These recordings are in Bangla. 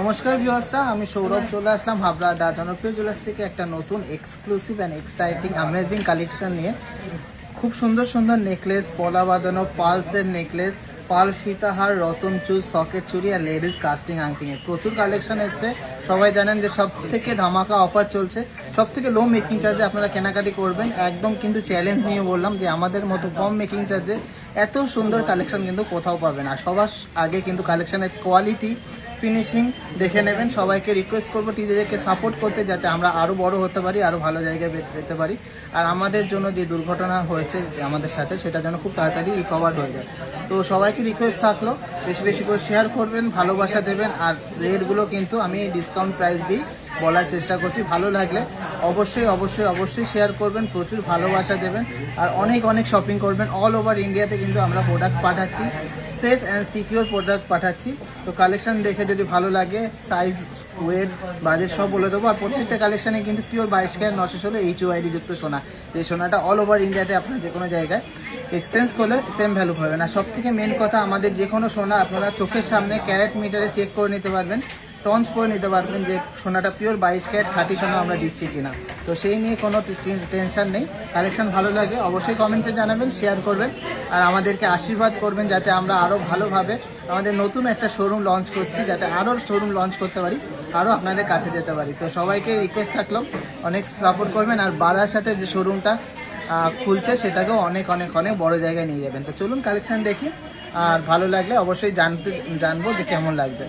নমস্কার ভিউয়ার্সরা আমি সৌরভ চলে আসলাম হাবড়া দা জনপ্রিয় জুয়েলার্স থেকে একটা নতুন exclusive and exciting amazing collection নিয়ে। খুব সুন্দর সুন্দর নেকলেস পলা বাঁধানো পালসের নেকলেস পাল সীতাহার রতন চুর সকেট চুরি আর লেডিস কাস্টিং আংটিংয়ের প্রচুর কালেকশন এসছে। সবাই জানেন যে সব থেকে ধামাকা অফার চলছে। সব থেকে লো মেকিং চার্জে আপনারা কেনাকাটি করবেন। একদম কিন্তু চ্যালেঞ্জ নিয়ে বললাম যে আমাদের মতো কম মেকিং চার্জে এত সুন্দর কালেকশন কিন্তু কোথাও পাবেন আর সবার আগে কিন্তু কালেকশনের কোয়ালিটি ফিনিশিং দেখে নেবেন। সবাইকে রিকোয়েস্ট করব টিদেরকে সাপোর্ট করতে যাতে আমরা আরও বড় হতে পারি আরও ভালো জায়গায় পেতে পারি। আর আমাদের জন্য যে দুর্ঘটনা হয়েছে আমাদের সাথে, সেটা যেন খুব তাড়াতাড়ি রিকভার হয়ে যায়। তো সবাইকে রিকোয়েস্ট থাকল, বেশি বেশি করে শেয়ার করবেন, ভালোবাসা দেবেন। আর রেটগুলো কিন্তু আমি ডিসকাউন্ট প্রাইস দিই। বলার চেষ্টা করছি। ভালো লাগলে অবশ্যই অবশ্যই অবশ্যই শেয়ার করবেন, প্রচুর ভালোবাসা দেবেন। আর অনেক অনেক শপিং করবেন। অল ওভার ইন্ডিয়াতে কিন্তু আমরা প্রোডাক্ট পাঠাচ্ছি। সেফ অ্যান্ড সিকিউর প্রোডাক্ট পাঠাচ্ছি। তো কালেকশন দেখে যদি ভালো লাগে সাইজ ওয়েট বাজেট সব বলে দেবো। আর প্রত্যেকটা কালেকশানে কিন্তু পিওর বাইশ ক্যারেট নশো ষোলো এইচ ওয়াইডি যুক্ত সোনা। এই সোনাটা অল ওভার ইন্ডিয়াতে আপনার যে কোনো জায়গায় এক্সচেঞ্জ করলে সেম ভ্যালু পাবেন। আর সব থেকে মেন কথা, আমাদের যে কোনো সোনা আপনারা চোখের সামনে ক্যারেট মিটারে চেক করে নিতে পারবেন। টঞ্চ করে নিতে পারবেন যে সোনাটা পিওর বাইশ ক্যারেট খাঁটি সোনা আমরা দিচ্ছি কিনা। তো সেই নিয়ে কোনো টেনশন নেই। কালেকশন ভালো লাগে অবশ্যই কমেন্টসে জানাবেন, শেয়ার করবেন আর আমাদেরকে আশীর্বাদ করবেন যাতে আমরা আরও ভালোভাবে আমাদের নতুন একটা শোরুম লঞ্চ করছি, যাতে আরও শোরুম লঞ্চ করতে পারি আরও আপনাদের কাছে যেতে পারি। তো সবাইকে রিকোয়েস্ট থাকল, অনেক সাপোর্ট করবেন আর বাড়ার সাথে যে শোরুমটা খুলছে সেটাকেও অনেক অনেক অনেক বড় জায়গায় নিয়ে যাবেন। তো চলুন কালেকশন দেখি, আর ভালো লাগলে অবশ্যই জানতে জানব যে কেমন লাগছে।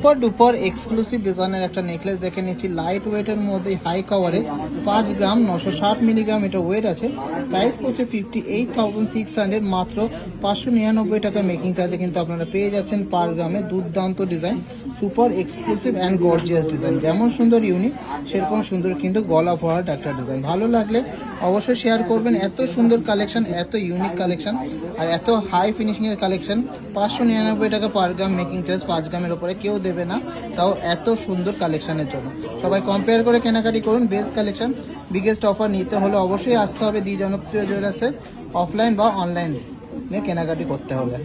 সুপার ডুপার এক্সক্লুসিভ ডিজাইনের একটা নেকলেস দেখে নিচ্ছি। লাইট ওয়েটের মধ্যে হাই কভারেজ পাঁচ গ্রাম, নশো ষাট মিলিগ্রাম এটা ওয়েট আছে। প্রাইস পড়ছে fifty eight thousand six hundred মাত্র পাঁচশো নিরানব্বই টাকা মেকিং চার্জে কিন্তু আপনারা পেয়ে যাচ্ছেন পার গ্রামে দুর্দান্ত design super exclusive and gorgeous design যেমন সুন্দর ইউনিক সেরকম সুন্দর কিন্তু গলা ভরাট একটা ডিজাইন ভালো লাগলে অবশ্যই শেয়ার করবেন। এত সুন্দর কালেকশন এত ইউনিক কালেকশন আর এত হাই ফিনিশিংয়ের কালেকশন পাঁচশো নিরানব্বই টাকা পার গ্রাম মেকিং চার্জ পাঁচ গ্রামের ওপরে কেউ দেবে না, তাও এত সুন্দর কালেকশনের জন্য। সবাই কম্পেয়ার করে কেনাকাটি করুন বেস্ট কালেকশন বিগেস্ট অফার নিতে হলে অবশ্যই আসতে হবে দি জনপ্রিয় জুয়েলার্সে অফলাইন বা অনলাইন নিয়ে কেনাকাটি করতে হবে।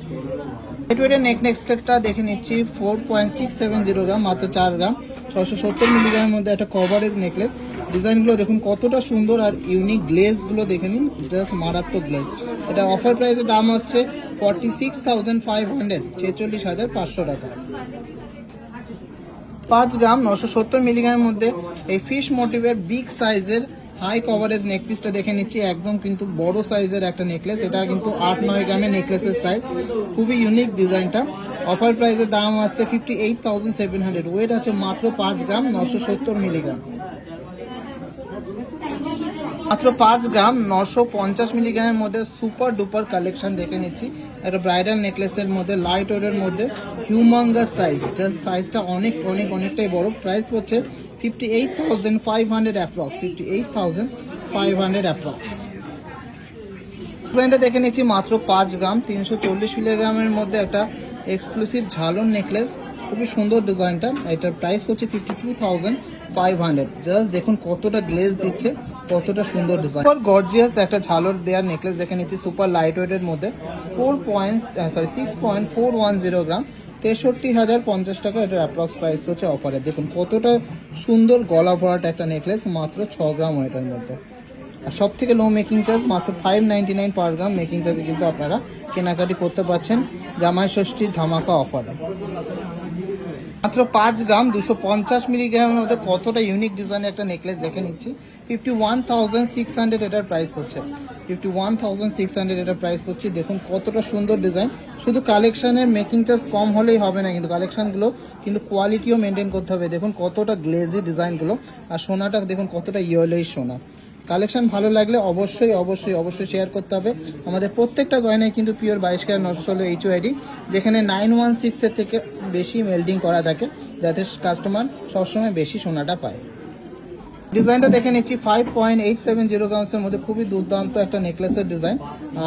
এটুয়েটের নেক নেক্সটটা দেখে নিচ্ছি four point six seven zero gram মাত্র চার গ্রাম ছশো সত্তর মিলিগ্রামের মধ্যে একটা কভারেজ নেকলেস ডিজাইনগুলো দেখুন, কতটা সুন্দর আর ইউনিক গ্লেজগুলো দেখে নিন জাস্ট মারাত্মক গ্লেজ এটা অফার প্রাইসের দাম হচ্ছে forty six thousand five hundred ছেচল্লিশ হাজার পাঁচশো টাকা। পাঁচ গ্রাম নশো সত্তর মিলিগ্রামের মধ্যে এই ফিশ মোটিভের বিগ সাইজের হাই কভারেজ নেকপিসটা দেখে নিচ্ছি। একদম কিন্তু বড় সাইজের একটা নেকলেস এটা কিন্তু আট, নয় গ্রামের নেকলেসের সাইজ খুবই ইউনিক ডিজাইনটা অফার প্রাইসের দাম আসছে fifty eight thousand seven hundred weight আছে মাত্র পাঁচ গ্রাম নশো সত্তর মিলিগ্রাম। মাত্র পাঁচ গ্রাম নশো পঞ্চাশ মিলিগ্রামের মধ্যে সুপার ডুপার কালেকশন দেখে নিচ্ছি। একটা ব্রাইডাল নেকলেসের মধ্যে লাইট ওয়েটের মধ্যে হিউমাঙ্গাস সাইজ জাস্ট সাইজটা অনেক অনেক, অনেকটাই বড়। প্রাইস পড়ছে fifty eight thousand five hundred approx fifty eight thousand five hundred approx ডিজাইনটা দেখে নিচ্ছি মাত্র পাঁচ গ্রাম, তিনশো চল্লিশ মিলিগ্রামের মধ্যে একটা এক্সক্লুসিভ ঝালন নেকলেস খুবই সুন্দর ডিজাইনটা এটার প্রাইস হচ্ছে fifty two thousand five hundred just দেখুন কতটা গ্লেজ দিচ্ছে। কতটা সুন্দর ডিজাইন সুপার গর্জিয়াস একটা ঝালর দেওয়ার নেকলেস দেখে নিচ্ছি সুপার লাইট ওয়েটের মধ্যে। Four point sorry six point four one zero gram তেষট্টি হাজার পঞ্চাশ টাকা এটার অ্যাপ্রক্স প্রাইস হচ্ছে অফারে দেখুন কতটা সুন্দর গলা ভরাট একটা নেকলেস মাত্র ছ গ্রাম ওয়েটের মধ্যে। আর সব থেকে লো মেকিং চার্জ মাত্র five ninety nine per gram making চার্জে কিন্তু আপনারা কেনাকাটি করতে পারছেন জামাই ষষ্ঠীর ধামাকা অফারে মাত্র পাঁচ গ্রাম দুশো পঞ্চাশ মিলিগ্রামের মধ্যে কতটা ইউনিক ডিজাইনের একটা নেকলেস দেখে নিচ্ছি। Fifty one thousand six hundred এটার প্রাইস পড়ছে। Fifty one thousand six hundred এটার প্রাইস পড়ছে। দেখুন কতটা সুন্দর ডিজাইন শুধু কালেকশনের মেকিং চার্জ কম হলেই হবে না, কিন্তু কালেকশনগুলো কিন্তু কোয়ালিটিও মেনটেন করতে হবে। দেখুন কতটা গ্লেজি ডিজাইনগুলো আর সোনাটা দেখুন কতটা ইয়েলোই সোনা। কালেকশন ভালো লাগলে অবশ্যই অবশ্যই অবশ্যই শেয়ার করতে হবে। আমাদের প্রত্যেকটা গয়নায় কিন্তু পিওর বাইশ ক্যারেট নশো ষোলো এইচ আইডি যেখানে নাইন ওয়ান সিক্সের থেকে বেশি মেল্ডিং করা থাকে, যাতে কাস্টমার সবসময় বেশি সোনাটা পায়। ডিজাইনটা দেখে নিচ্ছি five point eight seven zero গ্রামসের মধ্যে খুবই দুর্দান্ত একটা নেকলেসের ডিজাইন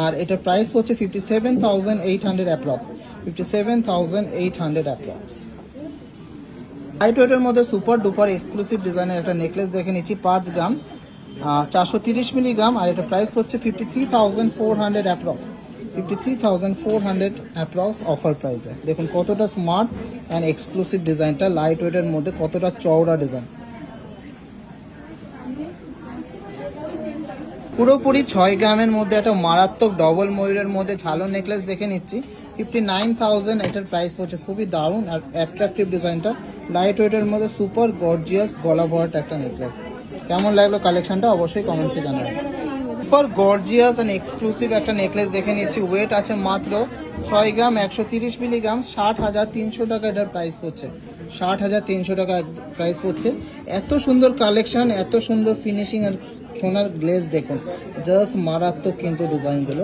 আর এটার প্রাইস হচ্ছে fifty seven thousand eight hundred approx fifty seven thousand eight hundred approx light ওয়েটের মধ্যে সুপার ডুপার এক্সক্লুসিভ ডিজাইনের একটা নেকলেস দেখে নিচ্ছি, পাঁচ গ্রাম চারশো তিরিশ মিলিগ্রাম আর এটা প্রাইস পড়ছে fifty three thousand four hundred approx fifty three thousand four hundred approx offer প্রাইসে দেখুন কতটা স্মার্ট অ্যান্ড এক্সক্লুসিভ ডিজাইনটা লাইট ওয়েটের মধ্যে কতটা চওড়া ডিজাইন পুরোপুরি ছয় গ্রামের মধ্যে একটা মারাত্মক ডবল ময়ূরের মধ্যে ঝালর নেকলেস দেখে নিচ্ছি। ফিফটি নাইন থাউজেন্ড এটার প্রাইস পড়ছে। খুবই দারুণ আর অ্যাট্রাকটিভ ডিজাইনটা লাইট ওয়েটের মধ্যে সুপার গর্জিয়াস গলা ভরাট একটা নেকলেস কেমন লাগল কালেকশনটা অবশ্যই কমেন্টসে জানাবেন। সুপার গর্জিয়াস অ্যান্ড এক্সক্লুসিভ একটা নেকলেস দেখে নিচ্ছি। ওয়েট আছে মাত্র ছয় গ্রাম একশো তিরিশ মিলিগ্রাম ষাট হাজার তিনশো টাকা এটার প্রাইস পড়ছে। ষাট হাজার তিনশো টাকা প্রাইস পড়ছে। এত সুন্দর কালেকশন এত সুন্দর ফিনিশিং আর সোনার গ্লেজ দেখুন। জাস্ট মারাত্মক কিন্তু ডিজাইনগুলো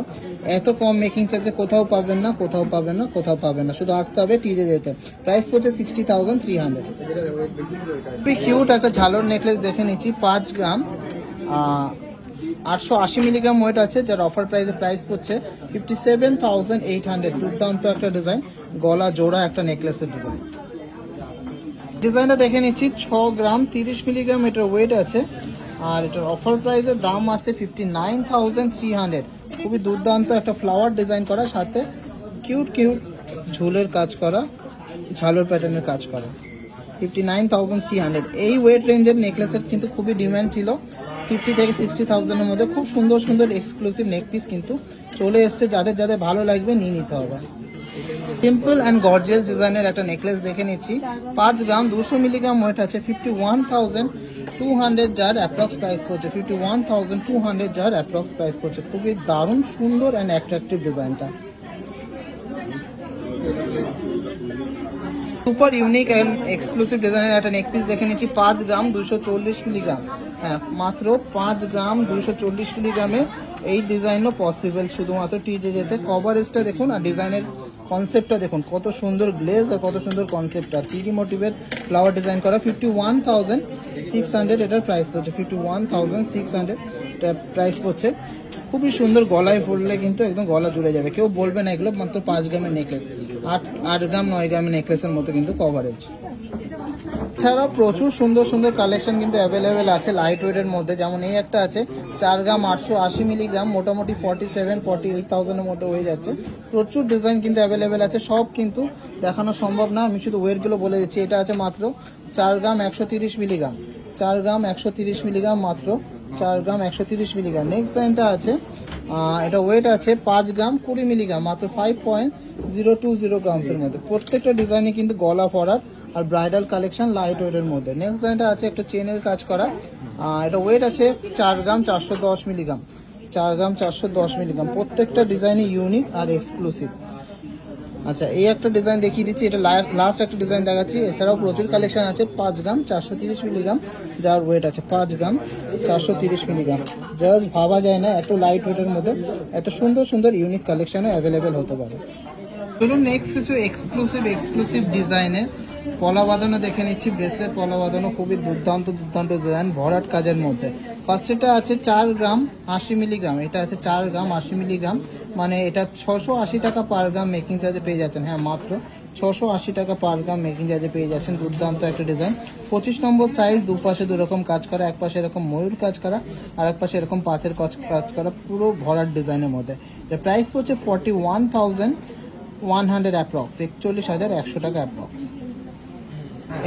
এত কম মেকিং চার্জে কোথাও পাবেন না, কোথাও পাবেন না, কোথাও পাবেন না। শুধু আসতে হবে টিজে যেতে। প্রাইস পড়ছে sixty thousand three hundred cute একটা ঝালর নেকলেস দেখে নিচ্ছি, পাঁচ গ্রাম। আটশো আশি মিলিগ্রাম ওয়েট আছে, যার অফার প্রাইসে প্রাইস পড়ছে fifty seven thousand eight hundred দুর্দান্ত একটা ডিজাইন গলা জোড়া একটা নেকলেসের ডিজাইন ডিজাইনটা দেখে নিচ্ছি, ছ গ্রাম তিরিশ মিলিগ্রাম এটার ওয়েট আছে। আর এটার অফার প্রাইসের দাম আছে ফিফটি নাইন থ্রি হান্ড্রেড খুবই দুর্দান্ত একটা ফ্লাওয়ার ডিজাইন করা, সাথে কিউট কিউট ঝুলের কাজ করা, ঝালোর প্যাটার্নের কাজ করা। Fifty nine thousand three hundred এই ওয়েট রেঞ্জের নেকলেসের কিন্তু খুবই ডিম্যান্ড ছিল। ফিফটি থেকে সিক্সটি থাউজেন্ডের মধ্যে খুব সুন্দর সুন্দর এক্সক্লুসিভ নেকপিস কিন্তু চলে এসছে। যাদের যাদের ভালো লাগবে নিয়ে নিতে হবে। সিম্পল অ্যান্ড গর্জিয়াস ডিজাইনের একটা নেকলেস দেখে নিচ্ছি। পাঁচ গ্রাম, দুশো মিলিগ্রাম ওয়েট আছে fifty one thousand two hundred যার অ্যাপ্রক্স প্রাইস পড়ছে fifty one thousand two hundred যার অ্যাপ্রক্স প্রাইস পড়ছে। খুবই দারুণ, সুন্দর অ্যান্ড অ্যাট্রাকটিভ ডিজাইনটা সুপার ইউনিক অ্যান্ড এক্সক্লুসিভ ডিজাইনের একটা নেক পিস দেখে নিচ্ছি, পাঁচ গ্রাম, দুশো চল্লিশ মিলিগ্রাম। হ্যাঁ মাত্র পাঁচ গ্রাম, দুশো চল্লিশ মিলিগ্রামে এই ডিজাইনও পসিবল শুধুমাত্র টিজে যেতে কভারেজটা দেখুন, আর ডিজাইনের কনসেপ্টটা দেখুন, কত সুন্দর গ্লেজ আর কত সুন্দর কনসেপ্টটা থ্রি মোটিভের ফ্লাওয়ার ডিজাইন করা fifty one thousand six hundred এটার প্রাইস পড়ছে fifty one thousand six hundred এটার প্রাইস পড়ছে। খুবই সুন্দর গলায় পড়লে কিন্তু একদম গলা জুড়ে যাবে, কেউ বলবে না এগুলো মাত্র পাঁচ গ্রামের নেকলেস আট আট গ্রাম, নয় গ্রামের নেকলেসের মতো কিন্তু কভারেজ এছাড়াও প্রচুর সুন্দর সুন্দর কালেকশন কিন্তু অ্যাভেলেবেল আছে লাইট ওয়েটের মধ্যে। যেমন এই একটা আছে, চার গ্রাম আটশো আশি মিলিগ্রাম মোটামুটি ফর্টি সেভেন ফর্টি এইট থাউজেন্ডের মধ্যে হয়ে যাচ্ছে। প্রচুর ডিজাইন কিন্তু অ্যাভেলেবেল আছে, সব কিন্তু দেখানো সম্ভব না। আমি শুধু ওয়েটগুলো বলে দিচ্ছি, এটা আছে মাত্র চার গ্রাম একশো তিরিশ মিলিগ্রাম চার গ্রাম একশো তিরিশ মিলিগ্রাম মাত্র, চার গ্রাম একশো তিরিশ মিলিগ্রাম নেক্সট ডিজাইনটা আছে এটা ওয়েট আছে পাঁচ গ্রাম কুড়ি মিলিগ্রাম মাত্র five point zero two zero গ্রামসের মধ্যে। প্রত্যেকটা ডিজাইনে কিন্তু গলা ফরার আর ব্রাইডাল কালেকশন লাইট ওয়েটের মধ্যে। নেক্সট ডিজাইনটা আছে একটা চেনের কাজ করা। এটা ওয়েট আছে চার গ্রাম চারশো দশ মিলিগ্রাম চার গ্রাম চারশো দশ মিলিগ্রাম প্রত্যেকটা ডিজাইনই ইউনিক আর এক্সক্লুসিভ আচ্ছা এই একটা ডিজাইন দেখিয়ে দিচ্ছি। এটা লাস্ট একটা ডিজাইন দেখাচ্ছি। এছাড়াও প্রচুর কালেকশন আছে। পাঁচ গ্রাম চারশো তিরিশ মিলিগ্রাম যার ওয়েট আছে। পাঁচ গ্রাম চারশো তিরিশ মিলিগ্রাম জাস্ট ভাবা যায় না, এত লাইট ওয়েটের মধ্যে। এত সুন্দর সুন্দর ইউনিক কালেকশনও অ্যাভেলেবেল হতে পারে। চলুন নেক্সট কিছু এক্সক্লুসিভ এক্সক্লুসিভ ডিজাইনে পলা বাঁধানো দেখে নিচ্ছি ব্রেসলেট পলা বাঁধানো, খুবই দুর্দান্ত দুর্দান্ত ডিজাইন ভরাট কাজের মধ্যে। ফার্স্টেটা আছে চার গ্রাম, আশি মিলিগ্রাম এটা আছে চার গ্রাম, আশি মিলিগ্রাম মানে এটা ছশো আশি টাকা পার গ্রাম মেকিং চার্জে পেয়ে যাচ্ছেন। হ্যাঁ মাত্র ছশো আশি টাকা পার গ্রাম মেকিং চার্জে পেয়ে যাচ্ছেন, দুর্দান্ত একটা ডিজাইন পঁচিশ নম্বর সাইজ দুপাশে দুরকম কাজ করা এক পাশে এরকম ময়ূর কাজ করা আর এক পাশে এরকম পাথের কাজ কাজ করা, পুরো ভরাট ডিজাইনের মধ্যে। এটা প্রাইস পড়ছে forty one thousand one hundred approx একচল্লিশ হাজার একশো টাকা অ্যাপ্রক্স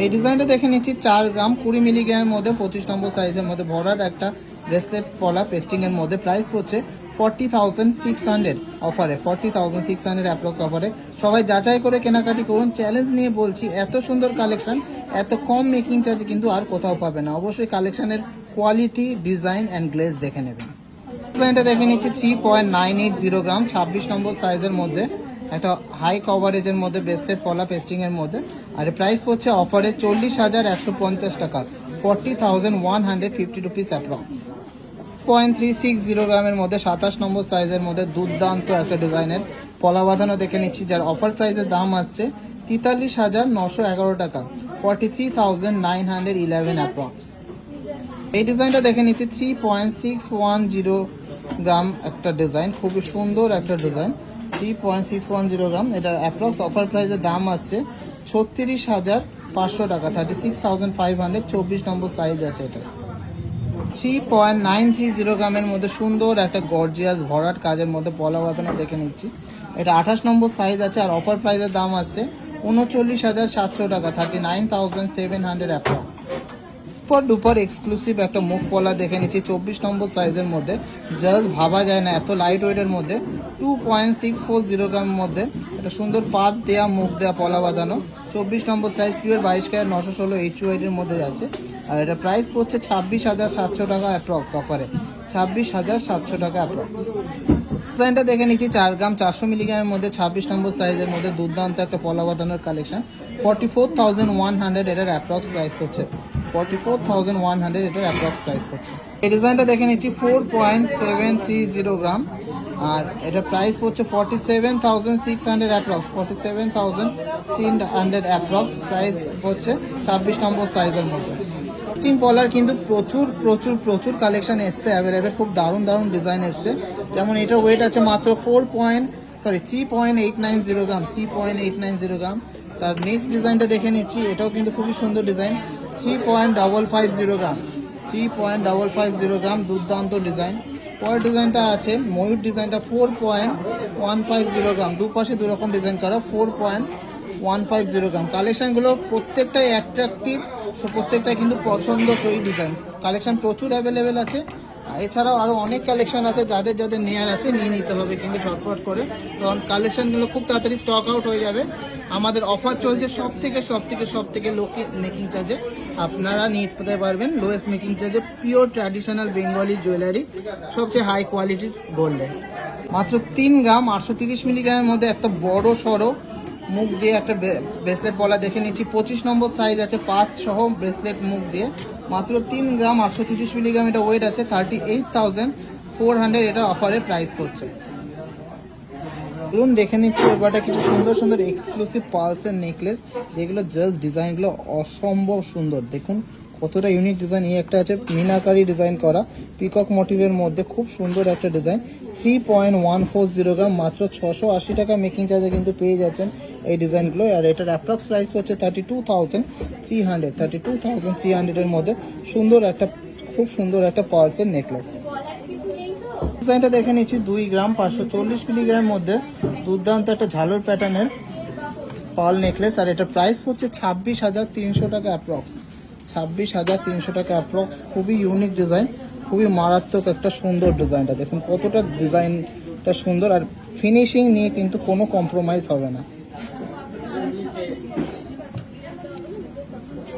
এই ডিজাইনটা দেখে নিচ্ছি, চার গ্রাম, কুড়ি মিলিগ্রামের মধ্যে, পঁচিশ নম্বর সাইজের মধ্যে ভরার একটা ব্রেসলেট পলা পেস্টিং এর মধ্যে প্রাইস পড়ছে ফর্টি থাউজেন্ড সিক্স হান্ড্রেড অফারে forty thousand six hundred approx অফারে সবাই যাচাই করে কেনাকাটি করুন। চ্যালেঞ্জ নিয়ে বলছি, এত সুন্দর কালেকশন এত কম মেকিং চার্জে কিন্তু আর কোথাও পাবে না। অবশ্যই কালেকশনের কোয়ালিটি ডিজাইন অ্যান্ড গ্লেজ দেখে নেবেন। ডিজাইনটা দেখে নিচ্ছি three point nine eight zero gram ছাব্বিশ নম্বর সাইজের মধ্যে। একটা হাই কভারেজের মধ্যে ব্রেসলেট পলা পেস্টিং এর মধ্যে। আর প্রাইস পড়ছে অফারে চল্লিশ হাজার একশো পঞ্চাশ টাকা। Forty thousand one hundred fifty rupees approx point three six zero গ্রামের মধ্যে, সাতাশ নম্বর সাইজের মধ্যে দুর্দান্ত একটা ডিজাইনের পলা বাঁধানো দেখে নিচ্ছি, যার অফার প্রাইসের দাম আসছে তেতাল্লিশ হাজার নশো এগারো টাকা। Forty three thousand nine hundred eleven approx এই ডিজাইনটা দেখে নিচ্ছি three point six one zero gram একটা ডিজাইন খুবই সুন্দর একটা design three point six one zero gram এটার অ্যাপ্রক্স অফার প্রাইসের দাম আসছে ছত্রিশ হাজার পাঁচশো টাকা thirty six thousand five hundred চব্বিশ নম্বর সাইজ আছে এটা। Three point nine three zero গ্রামের মধ্যে সুন্দর একটা গর্জিয়াস ভরাট কাজের মধ্যে পলা বাঁধানো দেখে নিচ্ছি। এটা আঠাশ নম্বর সাইজ আছে আর অফার প্রাইসের দাম আসছে উনচল্লিশ হাজার সাতশো টাকা thirty nine thousand seven hundred approx super duper exclusive একটা মুখ পলা দেখে নিচ্ছি। চব্বিশ নম্বর সাইজের মধ্যে। জাস্ট ভাবা যায় না, এত লাইট ওয়েটের মধ্যে। Two point six four zero গ্রামের মধ্যে। একটা সুন্দর পাত দেয়া, মুখ দেয়া, পলা বাঁধানো। চব্বিশ নম্বর সাইজ পিওর বাইশ ক্যারেট, নশো ষোলো এইচ ওয়াইডের মধ্যে যাচ্ছে। আর এটা প্রাইস পড়ছে ছাব্বিশ হাজার সাতশো টাকা অ্যাপ্রক্স অফারে ছাব্বিশ হাজার সাতশো টাকা অ্যাপ্রক্স ডিজাইনটা দেখে নিচ্ছি, চার গ্রাম চারশো মিলিগ্রামের মধ্যে, ছাব্বিশ নম্বর সাইজের মধ্যে দুর্দান্ত একটা পলা বাঁধানোর collection forty four thousand one hundred এটার অ্যাপ্রক্স প্রাইস হচ্ছে। ফোর থাউজেন্ড ওয়ান হান্ড্রেড এটার অ্যাপ্রক্স প্রাইস ডিজাইনটা দেখে নিচ্ছি four point seven three zero gram আর এটার প্রাইস হচ্ছে seven six hundred approx seven thousand hundred approx price হচ্ছে ছাব্বিশ নম্বর সাইজের মধ্যে। স্টিং পলার কিন্তু প্রচুর প্রচুর প্রচুর কালেকশন এসছে অ্যাভেলেবেল খুব দারুণ দারুণ ডিজাইন এসছে। যেমন এটার ওয়েট আছে মাত্র four point sorry three point eight nine zero gram three point eight nine zero gram তার নেক্সট ডিজাইনটা দেখে নিচ্ছি, এটাও কিন্তু খুবই সুন্দর design three point double five zero gram three point double five zero gram দুর্দান্ত ডিজাইন পরের ডিজাইনটা আছে, ময়ূর ডিজাইনটা four point one five zero gram দুপাশে দু রকম ডিজাইন করা four point one five zero gram কালেকশনগুলো প্রত্যেকটাই অ্যাট্রাকটিভ প্রত্যেকটাই কিন্তু পছন্দসই ডিজাইন কালেকশান প্রচুর অ্যাভেলেবেল আছে। এছাড়াও আরও অনেক কালেকশান আছে, যাদের যাদের নেয়ার আছে নিয়ে নিতে হবে কিন্তু ঝটপট করে। কারণ কালেকশানগুলো খুব তাড়াতাড়ি স্টক আউট হয়ে যাবে। আমাদের অফার চলছে সব থেকে সব থেকে সব থেকে লোকে মেকিং চার্জে আপনারা নিতে পারবেন লোয়েস্ট মেকিং চার্জে পিওর ট্র্যাডিশনাল বেঙ্গলি জুয়েলারি সবচেয়ে হাই কোয়ালিটির গোল্ডে মাত্র তিন গ্রাম আটশো তিরিশ মিলিগ্রামের মধ্যে একটা বড় সড়ো মুখ দিয়ে একটা ব্রেসলেট পলা দেখে নিচ্ছি। পঁচিশ নম্বর সাইজ আছে পাঁচ সহ ব্রেসলেট মুখ দিয়ে। মাত্র তিন গ্রাম আটশো তিরিশ মিলিগ্রাম এটা ওয়েট আছে thirty eight thousand four hundred এটা অফারে প্রাইস করছে। চলুন দেখে নিচ্ছি এবারটা কিছু সুন্দর সুন্দর এক্সক্লুসিভ পালসের নেকলেস যেগুলো জাস্ট ডিজাইনগুলো অসম্ভব সুন্দর। দেখুন, কতটা ইউনিক ডিজাইন এই একটা আছে মিনাকারি ডিজাইন করা পিকক মোটিভের মধ্যে খুব সুন্দর একটা design three point one four zero gram মাত্র ছশো আশি টাকা মেকিং চার্জে কিন্তু পেয়ে যাচ্ছেন এই ডিজাইনগুলো আর এটার অ্যাপ্রক্স প্রাইস হচ্ছে thirty two thousand three hundred thirty two thousand three হান্ড্রেডের মধ্যে সুন্দর একটা, খুব সুন্দর একটা পালসের নেকলেস ডিজাইনটা দেখে নিচ্ছি, দুই গ্রাম পাঁচশো চল্লিশ মিলিগ্রামের মধ্যে। দুর্দান্ত একটা ঝালর প্যাটার্নের পাল নেকলেস, আর এটার প্রাইস হচ্ছে ছাব্বিশ হাজার তিনশো টাকা অ্যাপ্রক্স ছাব্বিশ হাজার তিনশো টাকা অ্যাপ্রক্স খুবই ইউনিক ডিজাইন খুবই মারাত্মক একটা সুন্দর ডিজাইনটা। দেখুন কতটা ডিজাইনটা সুন্দর, আর ফিনিশিং নিয়ে কিন্তু কোনো কম্প্রোমাইজ হবে না।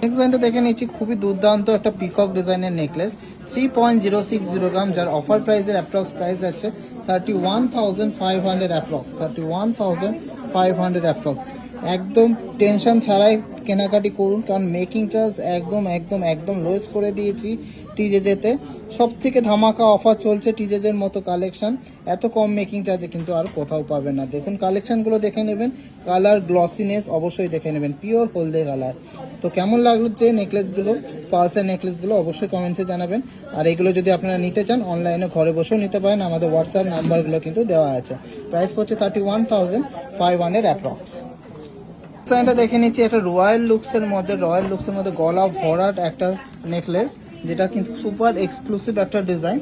ডিজাইনটা দেখে নিচ্ছি, খুবই দুর্দান্ত একটা পিকক ডিজাইনের necklace three point zero six zero gram যার অফার প্রাইসের অ্যাপ্রক্স প্রাইস আছে thirty one thousand five hundred approx thirty one thousand five hundred approx একদম টেনশন ছাড়াই কেনাকাটি করুন, কারণ মেকিং চার্জ একদম একদম একদম লোয়েস্ট করে দিয়েছি টিজেজেতে সব থেকে ধামাকা অফার চলছে টিজেজের মতো কালেকশান এত কম মেকিং চার্জে কিন্তু আর কোথাও পাবেন না। দেখুন কালেকশানগুলো দেখে নেবেন কালার গ্লসিনেস অবশ্যই দেখে নেবেন পিওর হলদে কালার তো কেমন লাগল যে নেকলেসগুলো পালসের নেকলেসগুলো অবশ্যই কমেন্টসে জানাবেন। আর এগুলো যদি আপনারা নিতে চান অনলাইনে ঘরে বসেও নিতে পারেন, আমাদের হোয়াটসঅ্যাপ নাম্বারগুলো কিন্তু দেওয়া আছে। প্রাইস হচ্ছে thirty one thousand five hundred approx ডিজাইনটা দেখে নিচ্ছি, একটা রয়্যাল লুকসের মধ্যে, রয়্যাল লুকসের মধ্যে গলা ভরাট একটা নেকলেস যেটা কিন্তু সুপার এক্সক্লুসিভ একটা ডিজাইন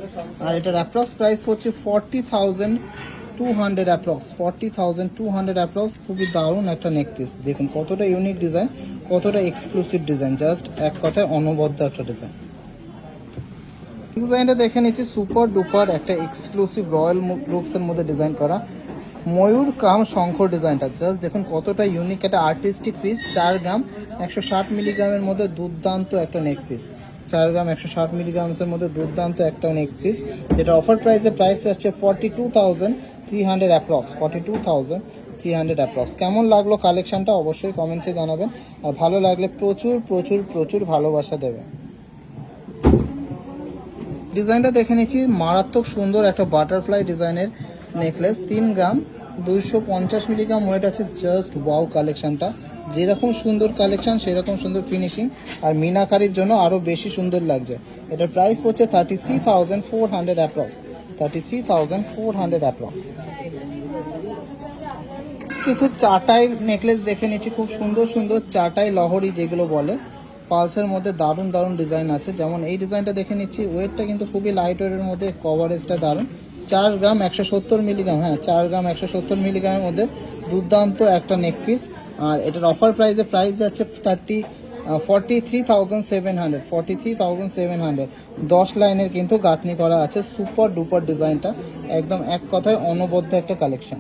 আর এটার অ্যাপ্রক্স প্রাইস হচ্ছে forty thousand two hundred approx forty thousand two hundred approx খুবই দারুণ একটা নেকপিস দেখুন কতটা ইউনিক ডিজাইন কতটা এক্সক্লুসিভ ডিজাইন জাস্ট এক কথায় অনবদ্য একটা ডিজাইন ডিজাইনটা দেখে নিচ্ছি সুপার ডুপার একটা এক্সক্লুসিভ রয়্যাল লুকসের মধ্যে ডিজাইন করা। ময়ূর কাম শঙ্কর ডিজাইনটা। জাস্ট দেখুন কতটা ইউনিক একটা আর্টিস্টিক পিস চার গ্রাম একশো ষাট মিলিগ্রামের মধ্যে দুর্দান্ত একটা নেক পিস চার গ্রাম একশো ষাট মিলিগ্রামসের মধ্যে দুর্দান্ত একটা নেক পিস যেটা অফার প্রাইসে প্রাইস আছে forty two thousand three hundred approx forty two thousand three hundred approx কেমন লাগল কালেকশানটা অবশ্যই কমেন্টসে জানাবেন। আর ভালো লাগলে প্রচুর প্রচুর প্রচুর ভালোবাসা দেবেন। ডিজাইনটা দেখে নিচ্ছি। মারাত্মক সুন্দর একটা বাটারফ্লাই ডিজাইনের নেকলেস তিন গ্রাম, দুইশো পঞ্চাশ মিলিগ্রাম ওয়েট আছে জাস্ট ওয়াও কালেকশনটা যেরকম সুন্দর কালেকশন সেরকম সুন্দর ফিনিশিং আর মিনাকারির জন্য আরও বেশি সুন্দর লাগছে। এটার প্রাইস হচ্ছে thirty three thousand four hundred approx thirty three thousand four hundred approx কিছু চাটাই নেকলেস দেখে নিচ্ছি। খুব সুন্দর সুন্দর চাটাই লহরি যেগুলো বলে। পালসের মধ্যে দারুণ দারুণ ডিজাইন আছে। যেমন এই ডিজাইনটা দেখে নিচ্ছি। ওয়েটটা কিন্তু খুবই লাইট ওয়েটের মধ্যে কভারেজটা দারুণ। চার গ্রাম একশো সত্তর মিলিগ্রাম হ্যাঁ চার গ্রাম একশো সত্তর মিলিগ্রামের মধ্যে দুর্দান্ত একটা নেক পিস আর এটার অফার প্রাইসে প্রাইস যাচ্ছে thirty forty three thousand seven hundred forty three thousand seven hundred দশ লাইনের কিন্তু গাঁথনি করা আছে সুপার ডুপার ডিজাইনটা, একদম এক কথায় অনবদ্য একটা কালেকশন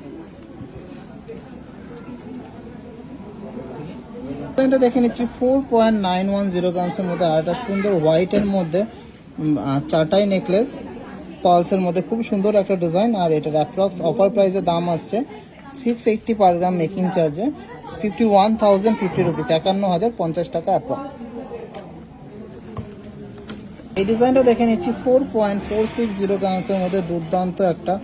ডিজাইনটা দেখে নিচ্ছি four point nine one zero গ্রামসের মধ্যে, আর একটা সুন্দর হোয়াইটের মধ্যে চারটাই নেকলেস পালসের মধ্যে খুব সুন্দর একটা ডিজাইন, আর এটার অ্যাপ্রক্স অফার প্রাইসের দাম আসছে six eighty per gram making চার্জে fifty one thousand fifty rupees একান্ন হাজার পঞ্চাশ টাকা অ্যাপ্রক্স এই ডিজাইনটা দেখে নিচ্ছি four point four six zero গ্রামসের মধ্যে দুর্দান্ত একটা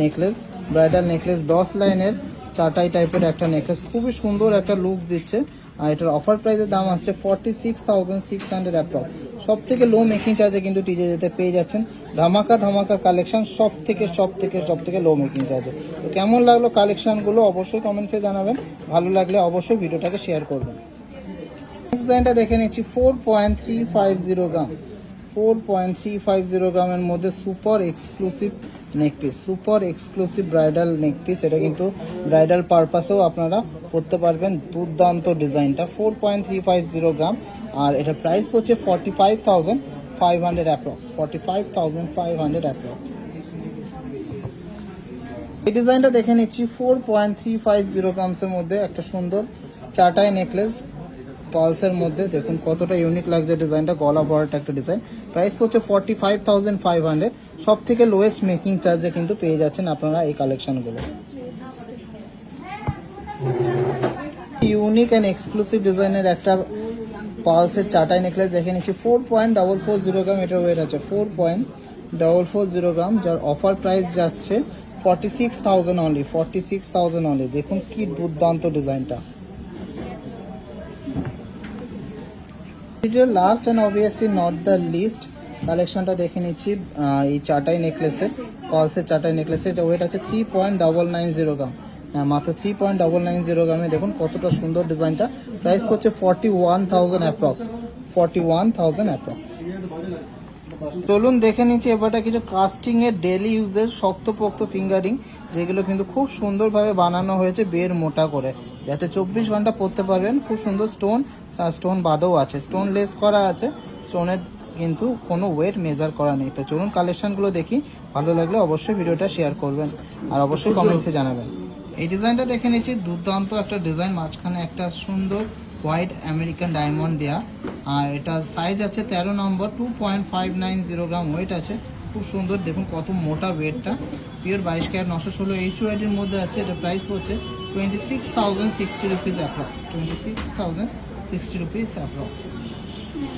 নেকলেস ব্রাইডাল নেকলেস দশ লাইনের চাটাই টাইপের একটা নেকলেস খুবই সুন্দর একটা লুক দিচ্ছে, আর এটার অফার প্রাইসের দাম আসছে forty six thousand six hundred approx সব থেকে লো মেকিং চার্জে কিন্তু টিজে যেতে পেয়ে যাচ্ছেন ধামাকা ধামাকা কালেকশান সব থেকে সব থেকে সব থেকে লো মেকিং চার্জে তো কেমন লাগল কালেকশানগুলো অবশ্যই কমেন্টসে জানাবেন। ভালো লাগলে অবশ্যই ভিডিওটাকে শেয়ার করবেন। নেক্সট ডিজাইনটা দেখে নিচ্ছি four point three five zero gram four point three five zero গ্রামের মধ্যে super exclusive neckpiece super exclusive bridal neckpiece এটা কিন্তু ব্রাইডাল পারপাসেও আপনারা করতে পারবেন দুর্দান্ত ডিজাইনটা four point three five zero gram আর এটা প্রাইস হচ্ছে forty five thousand five hundred approx forty five thousand five hundred approx এই ডিজাইনটা দেখে নিচ্ছি four point three five zero গ্রামসের মধ্যে একটা সুন্দর চাটাই নেকলেস পালসের মধ্যে। দেখুন কতটা ইউনিক লাগছে ডিজাইনটা, গলা ভরাটা একটা ডিজাইন। প্রাইস হচ্ছে forty five thousand five hundred সব থেকে লোয়েস্ট মেকিং চার্জে কিন্তু পেয়ে যাচ্ছেন আপনারা এই কালেকশনগুলো ইউনিক অ্যান্ড এক্সক্লুসিভ ডিজাইনের একটা পালসের চাটাই নেকলেস দেখে নিচ্ছি। Four point double four zero gram এটার ওয়েট আছে। Four point double four zero gram যার অফার প্রাইস যাচ্ছে forty six thousand only forty six thousand only দেখুন কি দুর্দান্ত ডিজাইনটা। Last and obviously not the least কালেকশনটা দেখে নিচ্ছি এই চাটাই নেকলেসের পালসের চাটাই নেকলেসের এটা ওয়েট আছে three point double nine zero gram মাত্র three point double nine zero গ্রামে দেখুন কতটা সুন্দর ডিজাইনটা। প্রাইস করছে forty one thousand approx forty one thousand approx চলুন দেখে নিচ্ছি এবারটা কিছু কাস্টিং এর ডেলি ইউজের শক্তপোক্ত ফিঙ্গারিং যেগুলো কিন্তু খুব সুন্দরভাবে বানানো হয়েছে বের মোটা করে। যাতে চব্বিশ ঘণ্টা পরতে পারবেন, খুব সুন্দর স্টোন স্টোন বাদও আছে। স্টোন লেস করা আছে স্টোনের কিন্তু কোনো ওয়েট মেজার করা নেই। তো চলুন কালেকশনগুলো দেখি, ভালো লাগলে অবশ্যই ভিডিওটা শেয়ার করবেন। আর অবশ্যই কমেন্টসে জানাবেন। এই ডিজাইনটা দেখে নিচ্ছি। দুর্দান্ত একটা ডিজাইন, মাঝখানে একটা সুন্দর হোয়াইট আমেরিকান ডায়মন্ড দেয়া। আর এটা সাইজ আছে তেরো number two point five nine zero gram weight আছে। খুব সুন্দর, দেখুন কত মোটা ওয়েটটা পিওর বাইশ ক্যার নশো ষোলো এইচ ওয়াইটির মধ্যে আছে। এটা প্রাইস হচ্ছে twenty six thousand sixty rupees approx twenty six thousand sixty rupees approx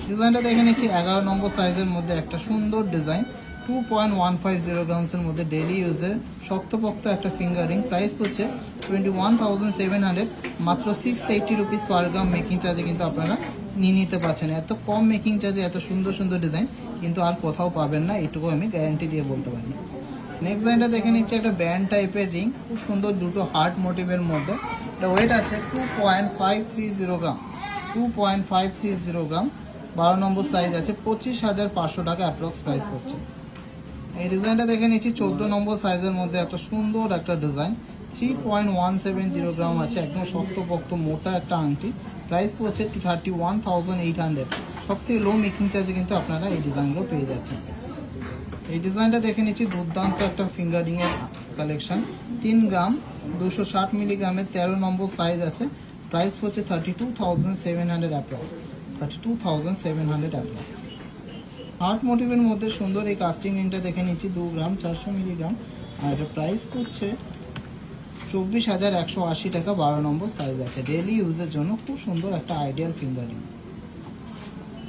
ডিজাইনটা দেখে নিচ্ছি, এগারো নম্বর সাইজের মধ্যে একটা সুন্দর design. Two point one five zero গ্রামসের মধ্যে ডেলি ইউজের শক্তপোক্ত একটা ফিঙ্গারিং প্রাইস হচ্ছে twenty one thousand seven hundred মাত্র six eighty rupees per gram making চার্জে কিন্তু আপনারা নিয়ে নিতে পারছেন। এত কম মেকিং চার্জে এত সুন্দর সুন্দর ডিজাইন কিন্তু আর কোথাও পাবেন না, এটুকু আমি গ্যারান্টি দিয়ে বলতে পারি। নেক্সট ডিজাইনটা দেখে নিচ্ছি একটা ব্যান্ড টাইপের রিং খুব সুন্দর দুটো হার্ট মোটিভের মধ্যে। এটা ওয়েট আছে two point five three zero gram two point five three zero gram বারো নম্বর সাইজ আছে পঁচিশ হাজার পাঁচশো টাকা অ্যাপ্রক্স প্রাইস পড়ছে। এই ডিজাইনটা দেখে নিচ্ছি, চোদ্দ নম্বর সাইজের মধ্যে একটা সুন্দর একটা design. Three point one seven zero gram আছে, একদম শক্তপোক্ত, মোটা একটা আংটি। প্রাইস পড়ছে two thirty one thousand eight hundred সব থেকে লো মেকিং চার্জে কিন্তু আপনারা এই ডিজাইনগুলো পেয়ে যাচ্ছেন। এই ডিজাইনটা দেখে নিচ্ছি, দুর্দান্ত একটা ফিঙ্গারিং এর কালেকশন তিন গ্রাম দুশো ষাট মিলিগ্রামের তেরো নম্বর সাইজ আছে। প্রাইস হচ্ছে thirty two thousand seven hundred approx thirty two thousand seven hundred approx heart মোটিভের মধ্যে সুন্দর এই কাস্টিং রিংটা দেখে নিচ্ছি, দু গ্রাম, চারশো মিলিগ্রাম। আর এটা প্রাইস করছে চব্বিশ হাজার একশো আশি টাকা, বারো নম্বর সাইজ আছে। ডেলি ইউজের জন্য খুব সুন্দর একটা আইডিয়াল ফিঙ্গারিং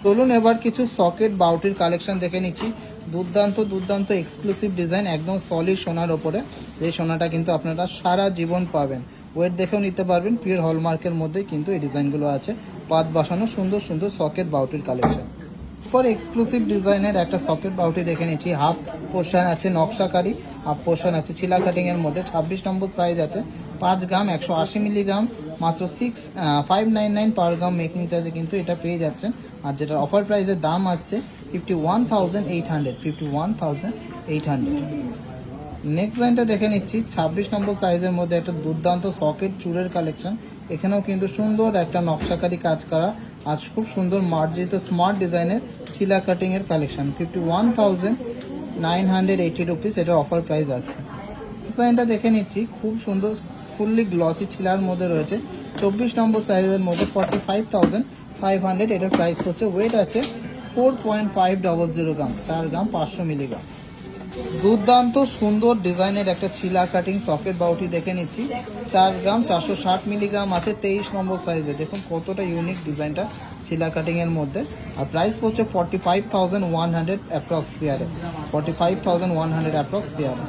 চলুন এবার কিছু সকেট বাউটির কালেকশন দেখে নিচ্ছি। দুর্দান্ত দুর্দান্ত এক্সক্লুসিভ ডিজাইন একদম সলিড সোনার ওপরে। এই সোনাটা কিন্তু আপনারা সারা জীবন পাবেন। ওয়েট দেখেও নিতে পারবেন পিওর হলমার্কের মধ্যে কিন্তু এই ডিজাইনগুলো আছে। পাত বাসানো সুন্দর সুন্দর সকেট বাউটির কালেকশন পর এক্সক্লুসিভ ডিজাইনের একটা সকেট বাউটি দেখে নিচ্ছি। হাফ পোর্শন আছে নকশাকারি হাফ পোর্শন আছে চিলা কাটিং এর মধ্যে। ছাব্বিশ নম্বর সাইজ আছে। পাঁচ গ্রাম, একশো আশি মিলিগ্রাম মাত্র six five nine nine per gram making চার্জে কিন্তু এটা পেয়ে যাচ্ছেন। আর যেটার অফার প্রাইসের দাম আসছে fifty one thousand eight hundred fifty one thousand eight hundred next লাইনটা দেখে নিচ্ছি। ছাব্বিশ নম্বর সাইজের মধ্যে একটা দুর্দান্ত সকেট চুরের কালেকশন এখানেও কিন্তু সুন্দর একটা নকশাকারী কাজ করা আর খুব সুন্দর মার্জিত স্মার্ট ডিজাইনের ছিলা কাটিং এর collection fifty one thousand nine hundred eighty rupees এটার অফার প্রাইস আছে ডিজাইনটা দেখে নিচ্ছি। খুব সুন্দর ফুললি গ্লসি ছিলার মধ্যে রয়েছে। চব্বিশ নম্বর সাইজের মধ্যে forty five thousand five hundred এটার প্রাইস হচ্ছে। ওয়েট আছে four point five double zero gram চার গ্রাম পাঁচশো মিলিগ্রাম দুর্দান্ত সুন্দর ডিজাইনের একটা ছিলা কাটিং সকেট বাউটি দেখে নিচ্ছি। চার গ্রাম, চারশো ষাট মিলিগ্রাম আছে, তেইশ নম্বর সাইজে দেখুন কতটা ইউনিক ডিজাইনটা ছিলা কাটিং এর মধ্যে। আর প্রাইস হচ্ছে forty five thousand one hundred approx পেয়ারে forty five thousand one hundred approx পেয়ারে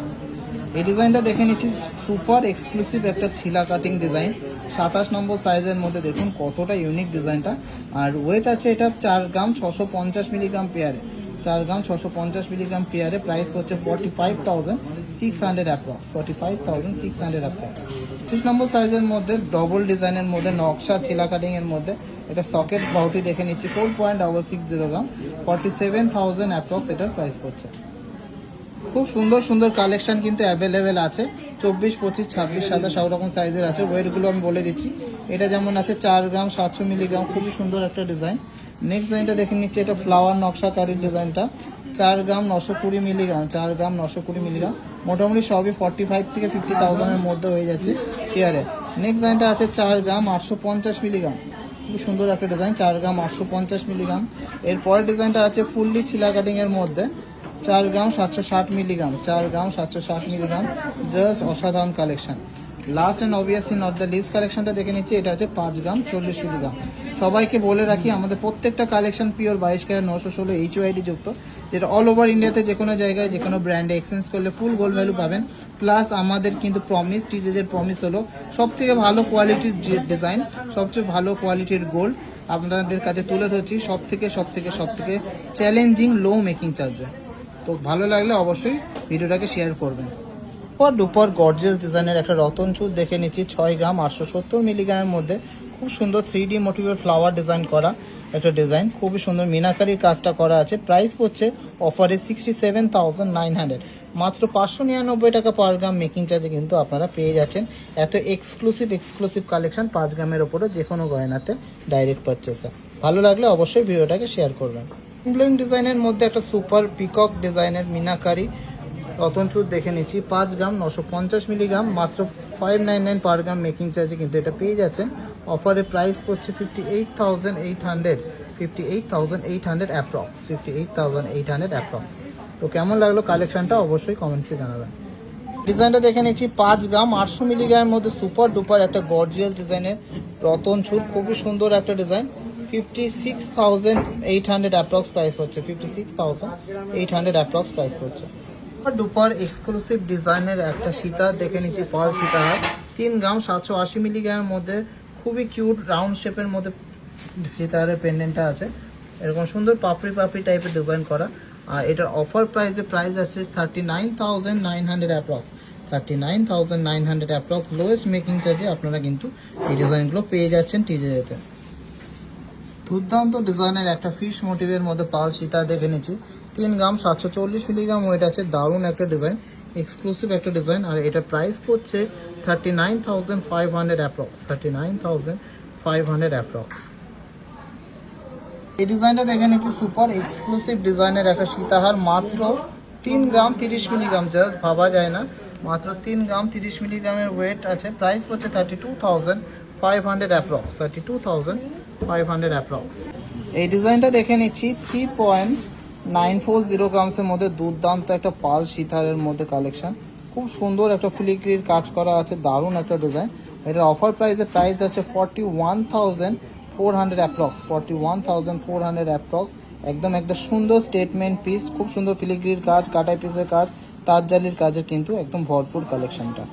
এই ডিজাইনটা দেখে নিচ্ছি সুপার এক্সক্লুসিভ একটা ছিলা কাটিং ডিজাইন সাতাশ নম্বর সাইজের মধ্যে দেখুন কতটা ইউনিক ডিজাইনটা আর ওয়েট আছে এটা চার গ্রাম, ছশো পঞ্চাশ মিলিগ্রাম পেয়ারে চার গ্রাম ছশো পঞ্চাশ মিলিগ্রাম পেয়ারে প্রাইস হচ্ছে forty five thousand six hundred approx forty five thousand six hundred approx পঁচিশ নম্বর সাইজের মধ্যে ডবল ডিজাইনের মধ্যে নকশা, ছিলা কাটিং এর মধ্যে। এটা সকেট বাউটি দেখে নিচ্ছি four point double six zero gram forty seven thousand approx এটার প্রাইস পড়ছে। খুব সুন্দর সুন্দর কালেকশন কিন্তু অ্যাভেলেবেল আছে। চব্বিশ, পঁচিশ, ছাব্বিশ, সাতাশ, সব রকম সাইজের আছে। ওয়েটগুলো আমি বলে দিচ্ছি। এটা যেমন আছে চার গ্রাম, সাতশো মিলিগ্রাম, খুবই সুন্দর একটা ডিজাইন নেক্সট ডিজাইনটা দেখে নিচ্ছি, এটা ফ্লাওয়ার নকশাকারীর ডিজাইনটা চার গ্রাম নশো কুড়ি মিলিগ্রাম চার গ্রাম নশো কুড়ি মিলিগ্রাম মোটামুটি সবই ফর্টি ফাইভ থেকে ফিফটি থাউজেন্ডের মধ্যে হয়ে যাচ্ছে পেয়ারে নেক্সট ডিজাইনটা আছে চার গ্রাম আটশো পঞ্চাশ মিলিগ্রাম খুব সুন্দর একটা ডিজাইন চার গ্রাম আটশো পঞ্চাশ মিলিগ্রাম এরপরের ডিজাইনটা আছে ফুললি ছিলা কাটিং এর মধ্যে। চার গ্রাম সাতশো ষাট মিলিগ্রাম চার গ্রাম সাতশো ষাট মিলিগ্রাম জাস্ট অসাধারণ collection last and obviously not the least কালেকশনটা দেখে নিচ্ছি, এটা আছে পাঁচ গ্রাম, চল্লিশ মিলিগ্রাম সবাইকে বলে রাখি, আমাদের প্রত্যেকটা কালেকশন পিওর বাইশ ক্যারেট, নশো ষোলো এইচ ওয়াইডি যুক্ত, যেটা অল ওভার ইন্ডিয়াতে যে কোনো জায়গায়, যে কোনো ব্র্যান্ডে এক্সচেঞ্জ করলে ফুল গোল্ড ভ্যালু পাবেন। প্লাস আমাদের কিন্তু প্রমিস টিজেজের প্রমিস হলো সব থেকে ভালো কোয়ালিটির ডিজাইন সবচেয়ে ভালো কোয়ালিটির গোল্ড আপনাদের কাছে তুলে ধরছি সব থেকে সব থেকে সব থেকে চ্যালেঞ্জিং লো মেকিং চার্জে তো ভালো লাগলে অবশ্যই ভিডিওটাকে শেয়ার করবেন। পর দুপর গর্জিয়াস ডিজাইনের একটা রতন চুল দেখে নিচ্ছি, ছয় গ্রাম আটশো সত্তর মিলিগ্রামের মধ্যে। খুব সুন্দর থ্রি ডি মোটিভের ফ্লাওয়ার ডিজাইন করা একটা ডিজাইন খুবই সুন্দর মিনাকারির কাজটা করা আছে। প্রাইস হচ্ছে অফারে sixty seven thousand nine hundred মাত্র পাঁচশো নিরানব্বই টাকা পার গ্রাম মেকিং চার্জে কিন্তু আপনারা পেয়ে যাচ্ছেন। এত এক্সক্লুসিভ এক্সক্লুসিভ কালেকশন পাঁচ গ্রামের ওপরে যে কোনো গয়নাতে ডাইরেক্ট পারচেসে ভালো লাগলে অবশ্যই ভিডিওটাকে শেয়ার করবেন। ডিজাইনের মধ্যে একটা সুপার পিকক ডিজাইনের মিনাকারি রতনচুর দেখে নিচ্ছি। পাঁচ গ্রাম নশো পঞ্চাশ মিলিগ্রাম, মাত্র five nine nine per gram making চার্জে কিন্তু এটা পেয়ে যাচ্ছেন। অফারে প্রাইস পড়ছে fifty eight thousand eight hundred fifty eight thousand eight hundred approx fifty eight thousand eight hundred approx তো কেমন লাগল কালেকশনটা অবশ্যই কমেন্টসে জানাবেন। ডিজাইনটা দেখে নিচ্ছি, পাঁচ গ্রাম আটশো মিলিগ্রামের মধ্যে সুপার ডুপার একটা গর্জিয়াস ডিজাইনের রতন চুর খুবই সুন্দর একটা design fifty six thousand eight hundred approx price পড়ছে fifty six thousand eight hundred approx price পড়ছে। ডুপার এক্সক্লুসিভ ডিজাইনের একটা সীতা, দেখে নিচ্ছি পাল সীতা। তিন গ্রাম সাতশো আশি মিলিগ্রামের মধ্যে, খুবই কিউট রাউন্ড শেপের মধ্যে সীতারের পেন্ডেন্টটা আছে। এরকম সুন্দর পাপড়ি পাপড়ি টাইপের ডিজাইন করা। আর এটার অফার প্রাইসে প্রাইস আছে thirty nine thousand nine hundred approx thirty nine thousand nine hundred approx lowest making চার্জে আপনারা কিন্তু এই ডিজাইনগুলো পেয়ে যাচ্ছেন টিজে যেতে দুর্দান্ত ডিজাইনের একটা ফিশ মোটিভের মধ্যে পাল সীতা দেখে নিচ্ছি। তিন গ্রাম, সাতশো চল্লিশ মিলিগ্রাম ওয়েট আছে দারুণ একটা ডিজাইন এক্সক্লুসিভ একটা ডিজাইন আর এটা প্রাইস পড়ছে thirty nine thousand five hundred approx thirty nine thousand five hundred approx এই ডিজাইনটা দেখে নিচ্ছি সুপার এক্সক্লুসিভ ডিজাইনের একটা সীতাহার, মাত্র তিন গ্রাম তিরিশ মিলিগ্রাম জাস্ট ভাবা যায় না, মাত্র তিন গ্রাম তিরিশ মিলিগ্রামের ওয়েট আছে প্রাইস পড়ছে thirty two thousand five hundred approx thirty two thousand five hundred approx এই ডিজাইনটা দেখে নিচ্ছি three point nine four zero গ্রামসের মধ্যে দুর্দান্ত একটা পাল সীতারের মধ্যে কালেকশন খুব সুন্দর একটা ফিলিগ্রির কাজ করা আছে, দারুণ একটা ডিজাইন এটার অফার প্রাইসের প্রাইস আছে forty one thousand four hundred approx forty one thousand four hundred approx একদম একটা সুন্দর স্টেটমেন্ট পিস খুব সুন্দর ফিলিগ্রির কাজ, কাটাই পিসের কাজ তাঁত জালির কাজের কিন্তু একদম ভরপুর কালেকশনটা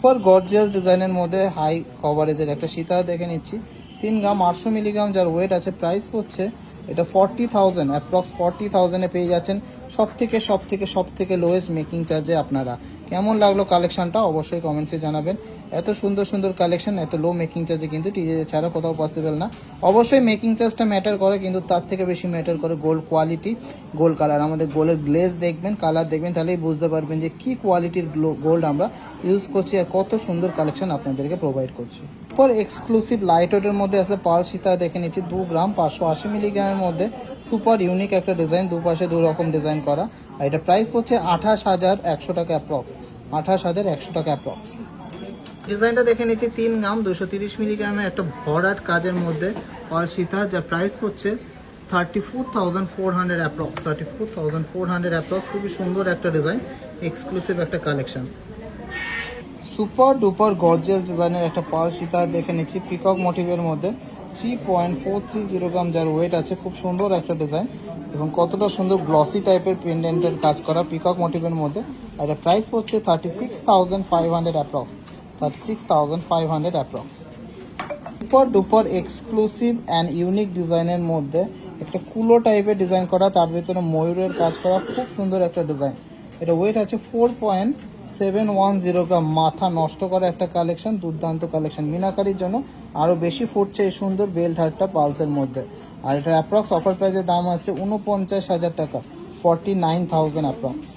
ফর গর্জিয়াস ডিজাইনের মধ্যে হাই কভারেজের একটা সীতা দেখে নিচ্ছি। তিন গ্রাম আটশো মিলিগ্রাম যার ওয়েট আছে প্রাইস হচ্ছে এটা ফর্টি থাউজেন্ড অ্যাপ্রক্স ফর্টি থাউজেন্ডে পেয়ে যাচ্ছেন। সব থেকে সব থেকে সব থেকে লোয়েস্ট মেকিং চার্জে আপনারা। কেমন লাগল কালেকশনটা অবশ্যই কমেন্টসে জানাবেন। এত সুন্দর সুন্দর কালেকশন এত লো মেকিং চার্জে কিন্তু টিজে ছাড়া কোথাও পসিবল না। অবশ্যই মেকিং চার্জটা ম্যাটার করে, কিন্তু তার থেকে বেশি ম্যাটার করে গোল্ড কোয়ালিটি গোল্ড কালার আমাদের গোল্ডের গ্লেজ দেখবেন কালার দেখবেন, তাহলেই বুঝতে পারবেন যে কি কোয়ালিটির গোল্ড আমরা ইউজ করছি আর কত সুন্দর কালেকশন আপনাদেরকে প্রোভাইড করছি। পর এক্সক্লুসিভ লাইট ওয়েটের মধ্যে আছে পাল সীতা দেখে নিচ্ছি, দু গ্রাম পাঁচশো আশি মিলিগ্রামের মধ্যে সুপার, ইউনিক একটা ডিজাইন, দুপাশে দু রকম ডিজাইন করা। আর এটা প্রাইস হচ্ছে আঠাশ হাজার একশো টাকা অ্যাপ্রক্স আঠাশ হাজার একশো টাকা অ্যাপ্রক্স ডিজাইনটা দেখে নিচ্ছি, তিন গ্রাম দুশো তিরিশ মিলিগ্রামের একটা ভরাট কাজের মধ্যে। পাল সীতা যার প্রাইস হচ্ছে thirty four thousand four hundred approx thirty four thousand four hundred approx খুবই সুন্দর একটা ডিজাইন এক্সক্লুসিভ একটা কালেকশন সুপার ডুপার গর্জিয়াস ডিজাইনের একটা পাল সীতা দেখে নিচ্ছি, পিকক মোটিভের মধ্যে। Three point four three zero gram যার ওয়েট আছে, খুব সুন্দর একটা ডিজাইন এবং কতটা সুন্দর গ্লসি টাইপের পেন্ডেন্টের কাজ করা পিকক মোটিভের মধ্যে। আর প্রাইস হচ্ছে thirty six thousand five hundred approx thirty six thousand five hundred approx super duper exclusive and unique ডিজাইনের মধ্যে একটা কুলো টাইপের ডিজাইন করা, তার ভিতরে ময়ূরের কাজ করা, খুব সুন্দর একটা ডিজাইন এটা ওয়েট আছে four point seven one zero gram মাথা নষ্ট করা একটা কালেকশন দুর্দান্ত কালেকশন মিনাকারির জন্য আরও বেশি ফুটছে এই সুন্দর বেল্ট হারটা পালসের মধ্যে। আর এটা অ্যাপ্রক্স অফার প্রাইসের দাম আছে উনপঞ্চাশ হাজার টাকা ফর্টি নাইন থাউজেন্ড অ্যাপ্রক্স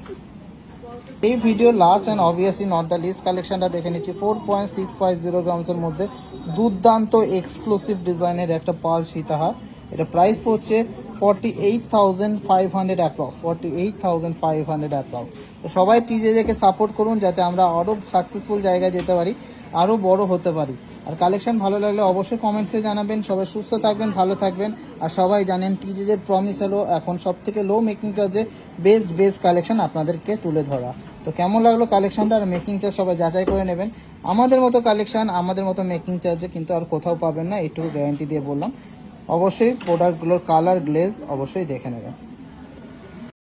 এই video last and obviously not the least কালেকশনটা দেখে নিচ্ছি। Four point six five zero গ্রামসের মধ্যে দুর্দান্ত এক্সক্লুসিভ ডিজাইনের একটা পাল সীতাহার। এটা প্রাইস পড়ছে forty eight thousand five hundred approx forty eight thousand five hundred approx তো সবাই টিজেজেকে সাপোর্ট করুন যাতে আমরা আরও সাকসেসফুল জায়গায় যেতে পারি আরও বড় হতে পারি। আর কালেকশন ভালো লাগলে অবশ্যই কমেন্টসে জানাবেন। সবাই সুস্থ থাকবেন, ভালো থাকবেন। আর সবাই জানেন টিজেজের প্রমিস হলো এখন সব থেকে লো মেকিং চার্জে বেস্ট বেস্ট কালেকশন আপনাদেরকে তুলে ধরা। তো কেমন লাগল কালেকশনটা আর মেকিং চার্জ সবাই যাচাই করে নেবেন। আমাদের মতো কালেকশন আমাদের মতো মেকিং চার্জে কিন্তু আর কোথাও পাবেন না এইটুকু গ্যারান্টি দিয়ে বললাম। অবশ্যই প্রোডাক্টগুলোর কালার গ্লেজ অবশ্যই দেখে নেবেন।